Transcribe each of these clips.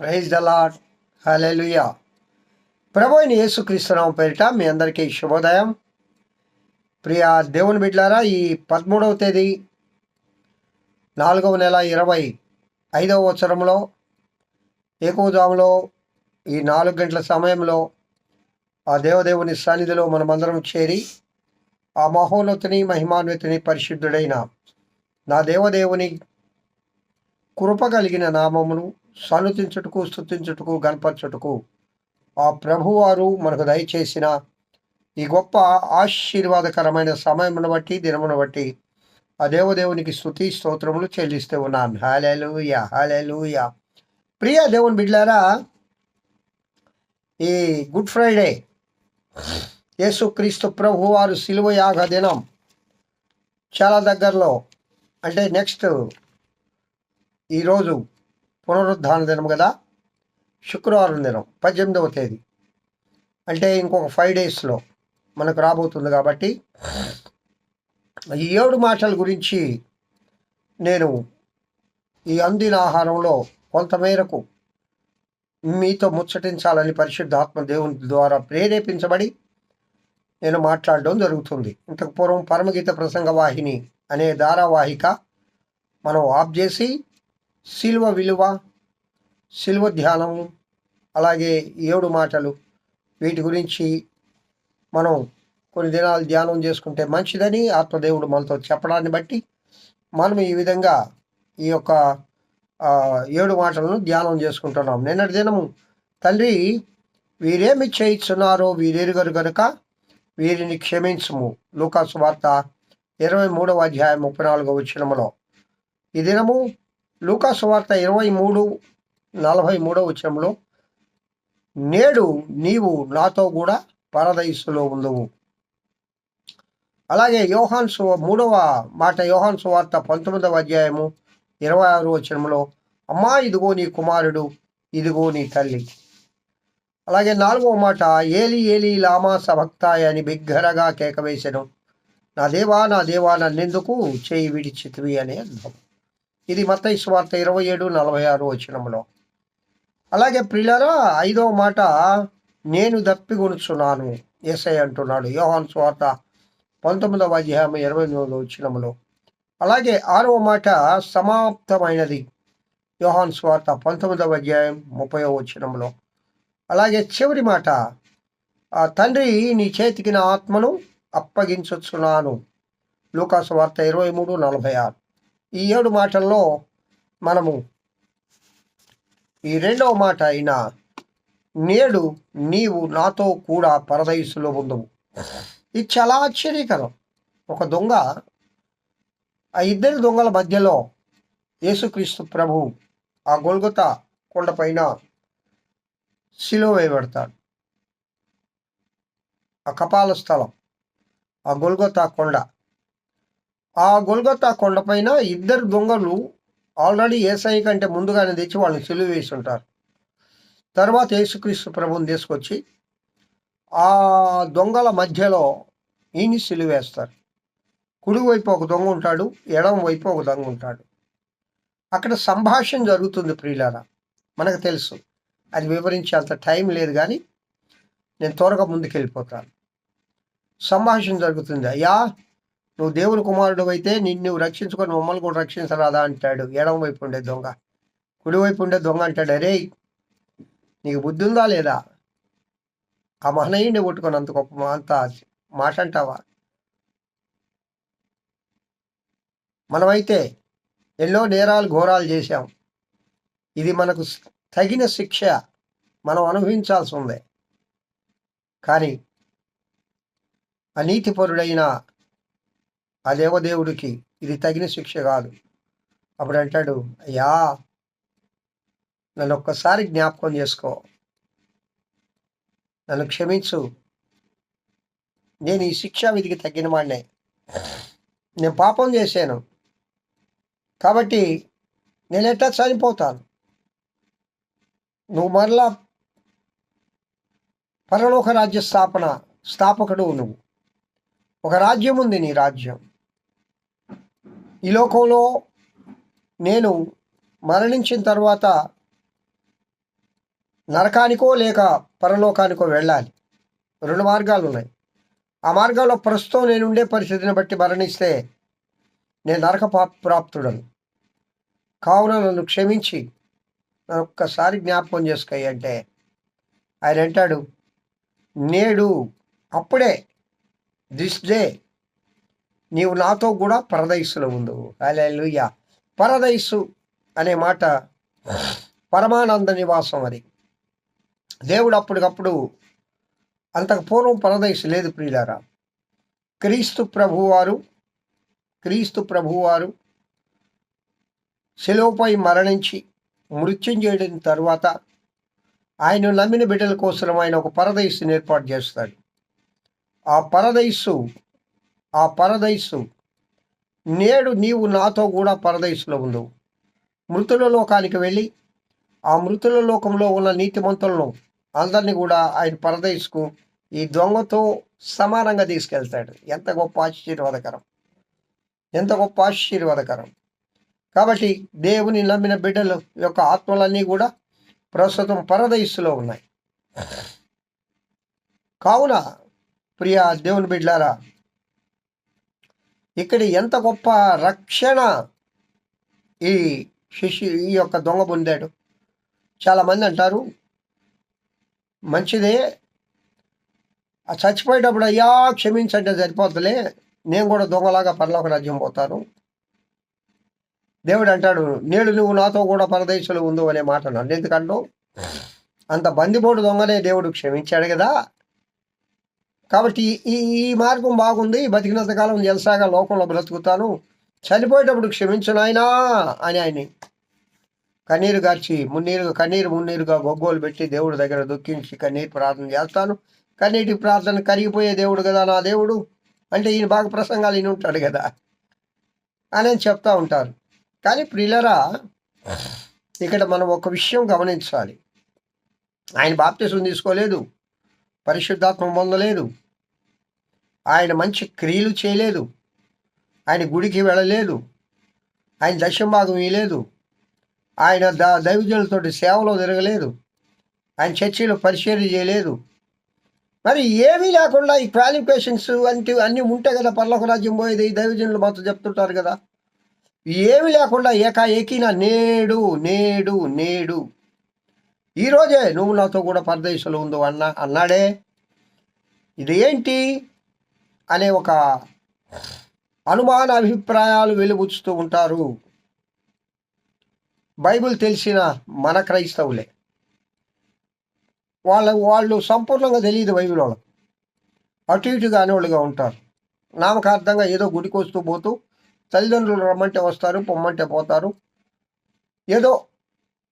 Praise the Lord hallelujah. ప్రభు అయిన యేసుక్రీస్తునామ పేరిట మీ అందరికీ శుభోదయం. ప్రియ దేవుని బిడ్లారా ఈ పదమూడవ తేదీ నాలుగవ నెల ఇరవై ఐదవ వత్సరంలో ఏకోజాములో ఈ నాలుగు గంటల సమయంలో ఆ దేవదేవుని సన్నిధిలో మనమందరం చేరి ఆ మహోన్నతిని మహిమాన్వితిని పరిశుద్ధుడైన నా దేవదేవుని కృప కలిగిన నామమును సనుతించుటకు స్థుతించుటకు గణపరచుటకు. ఆ ప్రభువారు మనకు దయచేసిన ఈ గొప్ప ఆశీర్వాదకరమైన సమయమును బట్టి దినమును బట్టి ఆ దేవదేవునికి స్థుతి స్తోత్రములు చెల్లిస్తూ ఉన్నాను హాలెలూయ హాలెలూయ ప్రియ దేవుని బిడ్లారా ఈ గుడ్ ఫ్రైడే యేసుక్రీస్తు ప్రభువారు శిలువ యాగ దినం చాలా దగ్గరలో అంటే నెక్స్ట్ ఈరోజు పునరుద్ధాన దినం కదా శుక్రవారం దినం పద్దెనిమిదవ తేదీ. అంటే ఇంకొక ఫైవ్ డేస్లో మనకు రాబోతుంది కాబట్టి ఈ ఏడు మాటల గురించి నేను ఈ అందిన ఆహారంలో కొంతమేరకు మీతో ముచ్చటించాలని పరిశుద్ధాత్మ దేవుని ద్వారా ప్రేరేపించబడి నేను మాట్లాడడం జరుగుతుంది. ఇంతకు పూర్వం పరమగీత ప్రసంగ వాహిని అనే ధారావాహిక మనం ఆఫ్ చేసి శిల్వ విలువ శిల్వ ధ్యానము అలాగే ఏడు మాటలు. వీటి గురించి మనం కొన్ని దినాలు ధ్యానం చేసుకుంటే మంచిదని ఆత్మదేవుడు మనతో చెప్పడాన్ని బట్టి మనం ఈ విధంగా ఈ యొక్క ఏడు మాటలను ధ్యానం చేసుకుంటున్నాం. నిన్నటి దినము తండ్రి వీరేమి చేయిస్తున్నారో వీరెరుగరు గనుక వీరిని క్షమించము. లూకాసు వార్త ఇరవై మూడవ అధ్యాయం ముప్పై నాలుగవ వచ్చినములో ఈ దినము లూకాసు వార్త ఇరవై మూడు నలభై మూడవ వచనంలో నేడు నీవు నాతో కూడా పరదయస్సులో ఉండవు అలాగే యోహాన్ సు మూడవ మాట యోహాన్ సువార్త పంతొమ్మిదవ అధ్యాయము ఇరవై ఆరు వచనంలో అమ్మా ఇదిగో నీ కుమారుడు ఇదిగో నీ తల్లి. అలాగే నాలుగవ మాట ఏలి ఏలి లామా సభక్తాయ అని బిగ్గరగా కేకవేసెను. నా దేవా నా దేవా నన్నెందుకు చేయి విడిచితివి అని అర్థం. ఇది మత స్వార్త ఇరవై ఏడు నలభై ఆరు వచనంలో అలాగే ప్రిలరా ఐదవ మాట నేను దప్పిగొనుచున్నాను ఎస్ఐ అంటున్నాడు యోహాన్ స్వార్త పంతొమ్మిదవ అధ్యాయం ఇరవై ఎనిమిదవ వచనంలో అలాగే ఆరవ మాట సమాప్తమైనది యోహాన్ స్వార్త పంతొమ్మిదవ అధ్యాయం ముప్పై వచనంలో అలాగే చివరి మాట తండ్రి నీ చేతికి నా ఆత్మను అప్పగించుచున్నాను లూకాసు వార్త ఇరవై మూడు నలభై ఆరు. ఈ ఏడు మాటల్లో మనము ఈ రెండవ మాట అయిన నేడు నీవు నాతో కూడా పరదయస్సులో ఉండవు ఇది చాలా ఆశ్చర్యకరం. ఒక దొంగ ఆ ఇద్దరు దొంగల మధ్యలో యేసుక్రీస్తు ప్రభు ఆ గొల్గొత కొండపైన శిలువ వేయబడతాడు. ఆ కపాల స్థలం ఆ గొల్గొత కొండ ఆ గొల్గొత్తా కొండపైన ఇద్దరు దొంగలు ఆల్రెడీ ఏసఐ కంటే ముందుగానే తెచ్చి వాళ్ళని సిలువ వేసి ఉంటారు. తర్వాత యేసుక్రీస్తు ప్రభుని తీసుకొచ్చి ఆ దొంగల మధ్యలో ఈయన్ని సిలువేస్తారు కుడి వైపు ఒక దొంగ ఉంటాడు ఎడం వైపు ఒక దొంగ ఉంటాడు. అక్కడ సంభాషణ జరుగుతుంది ప్రియులారా మనకు తెలుసు. అది వివరించే అంత టైం లేదు కానీ నేను త్వరగా ముందుకు వెళ్ళిపోతాను సంభాషణ జరుగుతుంది అయ్యా నువ్వు దేవుని కుమారుడు అయితే నిన్ను నువ్వు రక్షించుకొని మమ్మల్ని కూడా రక్షించరాదా అంటాడు. ఎడమ వైపు ఉండే దొంగ. కుడివైపు ఉండే దొంగ అంటాడు. అరే నీకు బుద్ధి ఉందా లేదా? ఆ మహనయుడిని కొట్టుకొని అంత గొప్ప అంత మాట అంటావా? మనమైతే ఎన్నో నేరాలు ఘోరాలు చేశాం. ఇది మనకు తగిన శిక్ష. మనం అనుభవించాల్సి ఉంది. కానీ అనీతిపరుడైన ఆ దేవదేవుడికి ఇది తగిన శిక్ష కాదు. అప్పుడు అంటాడు అయ్యా నన్ను ఒక్కసారి జ్ఞాపకం చేసుకో. నన్ను క్షమించు. నేను ఈ శిక్షా విధికి తగ్గిన వాడినే నేను పాపం చేశాను. కాబట్టి నేను ఎట్లా చనిపోతాను? నువ్వు మరలా పరలోక రాజ్య స్థాపన స్థాపకుడు నువ్వు. ఒక రాజ్యం ఉంది నీ రాజ్యం. ఈ లోకంలో నేను మరణించిన తర్వాత నరకానికో లేక పరలోకానికో వెళ్ళాలి. రెండు మార్గాలు ఉన్నాయి. ఆ మార్గాల్లో ప్రస్తుతం నేను ఉండే పరిస్థితిని బట్టి మరణిస్తే నేను నరక ప్రాప్తుడను. కావున నన్ను క్షమించి నన్ను ఒక్కసారి జ్ఞాపకం చేసుకోయి అంటే ఆయన అంటాడు నేడు అప్పుడే దిస్ డే నీవు నాతో కూడా పరదైస్సులో ఉండు. అలెలుయ్య పరదైస్సు అనే మాట పరమానంద నివాసం అది. దేవుడు అప్పటికప్పుడు అంతకు పూర్వం పరదైసు లేదు ప్రియులారా. క్రీస్తు ప్రభువారు క్రీస్తు ప్రభువారు శిలువపై మరణించి మృత్యుంజయుడిన తర్వాత ఆయన నమ్మిన బిడ్డల కోసం ఆయన ఒక పరదైస్సుని ఏర్పాటు చేస్తాడు. ఆ పరదైస్సు ఆ పరదైస్సు నేడు నీవు నాతో కూడా పరదైస్సులో ఉండవు మృతుల లోకానికి వెళ్ళి ఆ మృతుల లోకంలో ఉన్న నీతిమంతులను అందరినీ కూడా ఆయన పరదైస్కు ఈ దొంగతో సమానంగా తీసుకెళ్తాడు. ఎంత గొప్ప ఆశీర్వాదకరం. ఎంత గొప్ప ఆశీర్వాదకరం. కాబట్టి దేవుని నమ్మిన బిడ్డల యొక్క ఆత్మలన్నీ కూడా ప్రస్తుతం పరదయస్సులో ఉన్నాయి. కావున ప్రియ దేవుని బిడ్డారా ఇక్కడ ఎంత గొప్ప రక్షణ ఈ శిష్యు ఈ యొక్క దొంగ పొందాడు చాలామంది అంటారు మంచిదే ఆ చచ్చిపోయేటప్పుడు అయ్యా క్షమించంటే సరిపోతలే నేను కూడా దొంగలాగా పరలోక రాజ్యం పోతాను. దేవుడు అంటాడు నేడు నువ్వు నాతో కూడా పరదేశంలో ఉందో అనే మాట నన్ను ఎందుకంటూ అంత బందిపోటు దొంగనే దేవుడు క్షమించాడు కదా. కాబట్టి ఈ ఈ మార్గం బాగుంది. బతికినంత కాలం జలసాగా లోకంలో బ్రతుకుతాను. చనిపోయేటప్పుడు క్షమించునాయనా అని ఆయన్ని కన్నీరు గార్చి మున్నీరుగా కన్నీరు మున్నీరుగా గొగ్గోలు పెట్టి దేవుడి దగ్గర దుఃఖించి కన్నీరు ప్రార్థన చేస్తాను. కన్నీటి ప్రార్థన కరిగిపోయే దేవుడు కదా నా దేవుడు. అంటే ఈయన బాగా ప్రసంగాలు ఈయన ఉంటాడు కదా అని చెప్తా ఉంటారు. కానీ ప్రిలరా ఇక్కడ మనం ఒక విషయం గమనించాలి. ఆయన బాప్తిసం తీసుకోలేదు. పరిశుద్ధాత్మ పొందలేదు ఆయన మంచి క్రియలు చేయలేదు. ఆయన గుడికి వెళ్ళలేదు. ఆయన దశంభాగం ఇయలేదు ఆయన ద దైవజనులతోటి సేవలో తిరగలేదు. ఆయన చర్చిలో పరిచయం చేయలేదు. మరి ఏమీ లేకుండా ఈ క్వాలిఫికేషన్స్ అంటే అన్నీ ఉంటాయి కదా పర్లోక రాజ్యం పోయేది ఈ దైవజనులు మాతో చెప్తుంటారు కదా. ఏమీ లేకుండా ఏకాఏకిన నేడు నేడు నేడు. ఈరోజే నువ్వు నాతో కూడా పరదేశంలో ఉందో అన్న అన్నాడే. ఇది ఏంటి అనే ఒక అనుమాన అభిప్రాయాలు వెలుబుచ్చుతూ ఉంటారు. బైబిల్ తెలిసిన మన క్రైస్తవులే. వాళ్ళ వాళ్ళు సంపూర్ణంగా తెలియదు బైబిల్ వాళ్ళకు. అటు ఇటు కానివాళ్ళుగా ఉంటారు. నామకార్థంగా ఏదో గుడికి వస్తూ పోతూ తల్లిదండ్రులు రమ్మంటే వస్తారు పొమ్మంటే పోతారు. ఏదో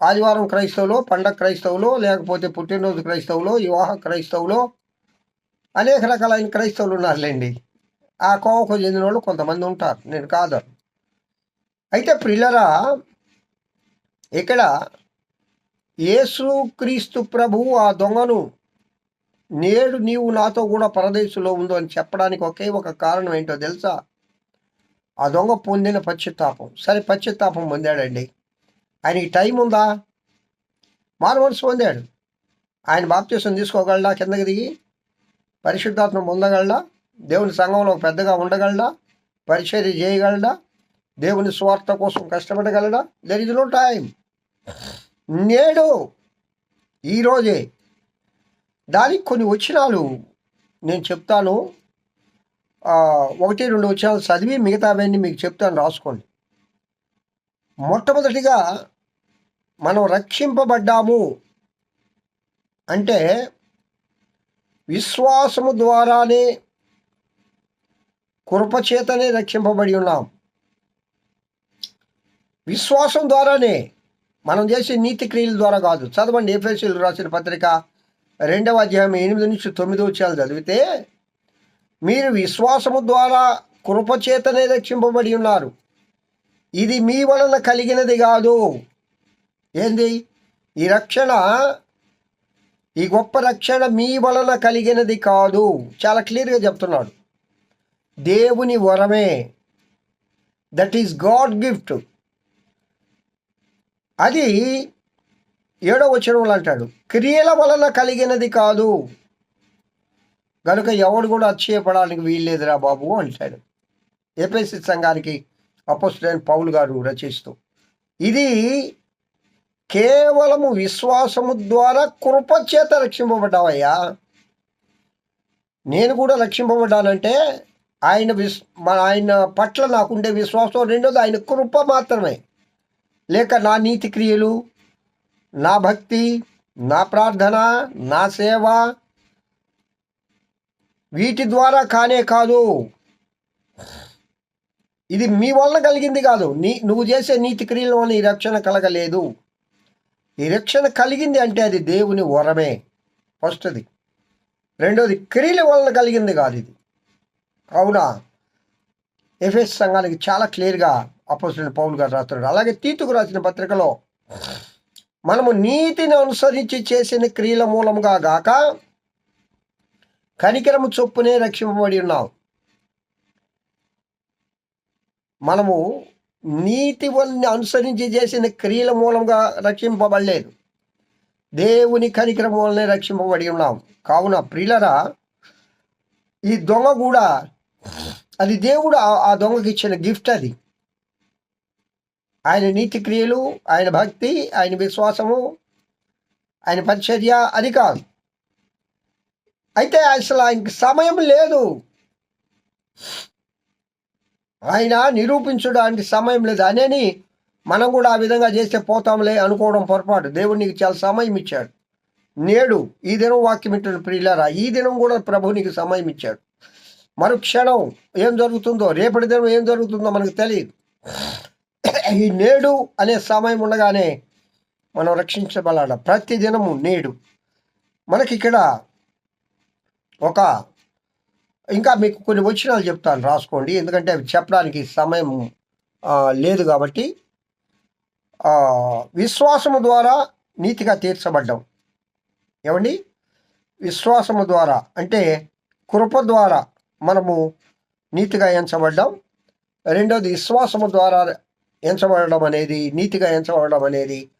ఆదివారం క్రైస్తవులో పండగ క్రైస్తవులో లేకపోతే పుట్టినరోజు క్రైస్తవులో వివాహ క్రైస్తవులో అనేక రకాలైన క్రైస్తవులు ఉన్నారులేండి. ఆ కోవకు చెందిన వాళ్ళు కొంతమంది ఉంటారు. నేను కాదు. అయితే ప్రిల్లరా ఇక్కడ యేసు క్రీస్తు ప్రభువు ఆ దొంగను నేడు నీవు నాతో కూడా పరదేశంలో ఉందో అని చెప్పడానికి ఒకే ఒక కారణం ఏంటో తెలుసా? ఆ దొంగ పొందిన పశ్చిత్తాపం. సరే పశ్చిత్తాపం పొందాడండి. ఆయనకి టైం ఉందా? మారుమనసు పొందాడు. ఆయన బాప్తీసం తీసుకోగలడా? కిందకి దిగి. పరిశుద్ధాత్మ పొందగలడా? దేవుని సంఘంలో పెద్దగా ఉండగలడా? పరిచర్య చేయగలడా? దేవుని స్వార్థ కోసం కష్టపడగలడా? దెర్ ఇస్ నో టైం నేడు ఈరోజే దానికి కొన్ని వచనాలు నేను చెప్తాను. ఒకటి రెండు వచనాలు చదివి మిగతావన్నీ మీకు చెప్తాను రాసుకోండి. మొట్టమొదటిగా మనం రక్షింపబడ్డాము. అంటే విశ్వాసము ద్వారానే కృపచేతనే రక్షింపబడి ఉన్నాం. విశ్వాసం ద్వారానే మనం చేసే నీతి క్రియల ద్వారా కాదు. చదవండి ఏఫ్ఎస్సీలు రాసిన పత్రిక రెండవ అధ్యాయం ఎనిమిది నుంచి తొమ్మిది వచ్చాలు చదివితే మీరు విశ్వాసము ద్వారా కృపచేతనే రక్షింపబడి ఉన్నారు. ఇది మీ వలన కలిగినది కాదు. ఏంది? ఈ రక్షణ ఈ గొప్ప రక్షణ మీ వలన కలిగినది కాదు. చాలా క్లియర్గా చెప్తున్నాడు. దేవుని వరమే. దట్ ఈస్ గాడ్ గిఫ్ట్ అది ఏడో వచనంలో అంటాడు క్రియల వలన కలిగినది కాదు. కనుక ఎవడు కూడా అక్షయపడడానికి వీల్లేదురా బాబు అంటాడు. ఏపీసీ సంఘానికి అపోస్టైన్ పౌల్ గారు రచిస్తూ. ఇది కేవలము విశ్వాసము ద్వారా కృపచేత రక్షింపబడ్డావయ్యా. నేను కూడా రక్షింపబడ్డానంటే ఆయన విశ్ మన ఆయన పట్ల నాకుండే విశ్వాసం రెండోది ఆయన కృప మాత్రమే. లేక నా నీతి క్రియలు నా భక్తి నా ప్రార్థన నా సేవ వీటి ద్వారా కానే కాదు. ఇది మీ వలన కలిగింది కాదు. నీ నువ్వు చేసే నీతి క్రియల వలన ఈ రక్షణ కలగలేదు. నిరీక్షణ కలిగింది అంటే అది దేవుని వరమే. ఫస్ట్ది. రెండోది క్రియల వలన కలిగింది కాదు ఇది. అవునా ఎఫ్ఎస్ సంఘానికి చాలా క్లియర్గా అపోజిట్ పౌల్ గారు రాస్తున్నాడు. అలాగే తీతుకు రాసిన పత్రికలో మనము నీతిని అనుసరించి చేసిన క్రియల మూలముగా గాక కనికరము చొప్పునే రక్షింపబడి ఉన్నాం. మనము నీతి వల్ని అనుసరించి చేసిన క్రియల మూలంగా రక్షింపబడలేదు. దేవుని కనికరం వల్లనే రక్షింపబడి ఉన్నాం. కావున ప్రియులరా ఈ దొంగ కూడా అది దేవుడు ఆ- ఆ దొంగకి ఇచ్చిన గిఫ్ట్ అది. ఆయన నీతి క్రియలు ఆయన భక్తి ఆయన విశ్వాసము ఆయన పరిచర్య అది కాదు. అయితే అసలు ఆయనకి సమయం లేదు. ఆయన నిరూపించడానికి సమయం లేదు అనేని మనం కూడా ఆ విధంగా చేస్తే పోతాంలే అనుకోవడం పొరపాటు. దేవుడు నీకు చాలా సమయం ఇచ్చాడు. నేడు ఈ దినం వాక్యం ఇట్టిన ప్రియులారా ఈ దినం కూడా ప్రభు నీకు సమయం ఇచ్చాడు. మరు క్షణం ఏం జరుగుతుందో రేపటి దినం ఏం జరుగుతుందో మనకు తెలియదు. ఈ నేడు అనే సమయం ఉండగానే మనం రక్షించబడాలి. ప్రతి దినము నేడు. మనకి ఇక్కడ ఒక ఇంకా మీకు కొన్ని వచనాలు చెప్తాను రాసుకోండి. ఎందుకంటే అవి చెప్పడానికి సమయం లేదు కాబట్టి విశ్వాసము ద్వారా నీతిగా తీర్చబడ్డం. ఏమండి? విశ్వాసము ద్వారా అంటే కృప ద్వారా మనము నీతిగా ఎంచబడ్డాం. రెండవది విశ్వాసము ద్వారా ఎంచబడడం అనేది నీతిగా ఎంచబడడం అనేది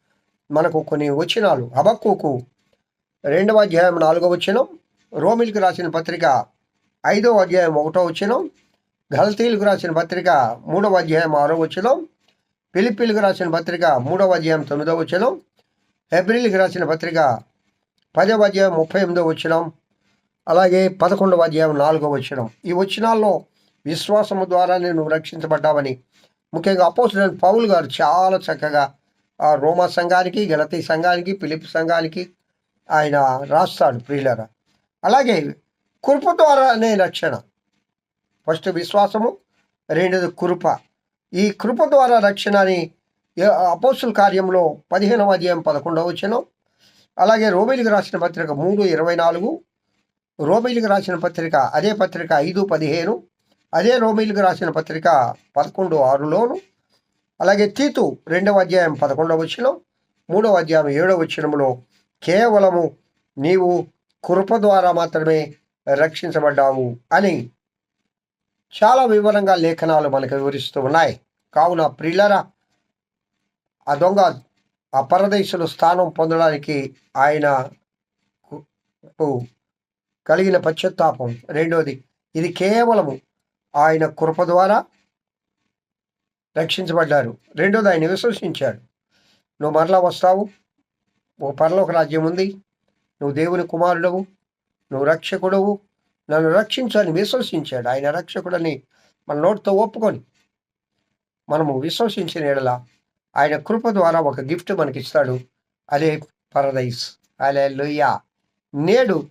మనకు కొన్ని వచనాలు. హబక్కుకు రెండవ అధ్యాయం నాలుగవ వచనం రోమిల్కి రాసిన పత్రిక ఐదవ అధ్యాయం ఒకటో వచ్చినం గల్తీలకు రాసిన పత్రిక మూడవ అధ్యాయం ఆరో వచ్చినం పిలిపిలకు రాసిన పత్రిక మూడవ అధ్యాయం తొమ్మిదవ వచనం. ఏప్రిల్కి రాసిన పత్రిక పదవ అధ్యాయం ముప్పై ఎనిమిదవ వచనం. అలాగే పదకొండవ అధ్యాయం నాలుగవ వచనం. ఈ వచనాల్లో విశ్వాసము ద్వారా నేను రక్షించబడ్డామని. ముఖ్యంగా అపోజిట్ పౌల్ గారు చాలా చక్కగా ఆ రోమా సంఘానికి గలతీ సంఘానికి పిలిపి సంఘానికి ఆయన రాస్తాడు ప్రియులరా. అలాగే కృప ద్వారానే రక్షణ ఫస్ట్ విశ్వాసము రెండోది కృప ఈ కృప ద్వారా రక్షణ అని అపోస్తుల కార్యంలో పదిహేనవ అధ్యాయం పదకొండవ వచనం అలాగే రోమిలికి రాసిన పత్రిక మూడు ఇరవై నాలుగు రోమిలికి రాసిన పత్రిక అదే పత్రిక ఐదు పదిహేను అదే రోమిలికి రాసిన పత్రిక పదకొండు ఆరులోను అలాగే తీతు రెండవ అధ్యాయం పదకొండవ వచనం మూడవ అధ్యాయం ఏడవ వచనంలో కేవలము నీవు కృప ద్వారా మాత్రమే రక్షించబడ్డాము అని చాలా వివరంగా లేఖనాలు మనకు వివరిస్తూ ఉన్నాయి. కావున ప్రిల్లరా ఆ దొంగ ఆ పరదేశులు స్థానం పొందడానికి ఆయన కలిగిన పశ్చాత్తాపం. రెండోది ఇది కేవలము ఆయన కృప ద్వారా రక్షించబడ్డారు. రెండోది ఆయన విశ్వసించాడు. నువ్వు మరలా వస్తావు? ఓ పరలోక రాజ్యం ఉంది. నువ్వు దేవుని కుమారుడవు. నువ్వు రక్షకుడవు. నన్ను రక్షించని విశ్వసించాడు. ఆయన రక్షకుడని మన నోటితో ఒప్పుకొని మనము విశ్వసించిన ఎడలా ఆయన కృప ద్వారా ఒక గిఫ్ట్ మనకి ఇస్తాడు అదే పరదైస్ అలే నేడు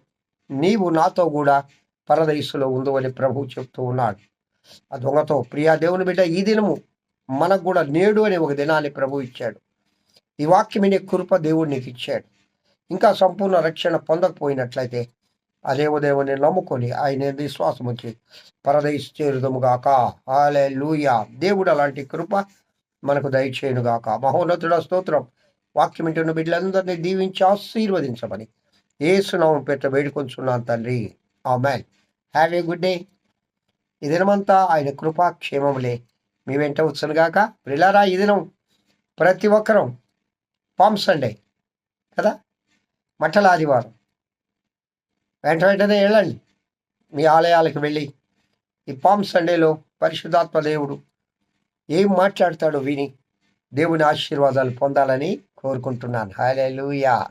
నీవు నాతో కూడా పరదైసులో ఉందో అని ప్రభువు చెప్తూ ఉన్నాడు. ఆ దొంగతో ప్రియా దేవుని బిడ్డ ఈ దినము మనకు కూడా నేడు అనే ఒక దినాన్ని ప్రభు ఇచ్చాడు. ఈ వాక్యం కృప దేవుడు నీకు ఇచ్చాడు ఇంకా సంపూర్ణ రక్షణ పొందకపోయినట్లయితే ఆ దేవుని నమ్ముకొని ఆయన విశ్వాసం వచ్చి పరదైస్ చేరుదముగాక ఆలే లూయా దేవుడు అలాంటి కృప మనకు దయచేయునుగాక మహోన్నతుడ స్తోత్రం వాక్యం ఇంటున్న బిడ్డలందరినీ దీవించి ఆశీర్వదించమని ఏసునామం పెట్ట వేడుకొంచున్నాను తండ్రి amen have a good day ఈ దినమంతా ఆయన కృపా క్షేమములే మీ వెంట వచ్చునుగాక ప్రిలారా ఈ దినం ప్రతి ఒక్కరం పామ్ సండే కదా మట్టల ఆదివారం వెంట వెంటనే వెళ్ళండి. మీ ఆలయాలకు వెళ్ళి ఈ పామ్ సండేలో పరిశుద్ధాత్మ దేవుడు ఏం మాట్లాడతాడో విని దేవుని ఆశీర్వాదాలు పొందాలని కోరుకుంటున్నాను. హాయ్ లూయా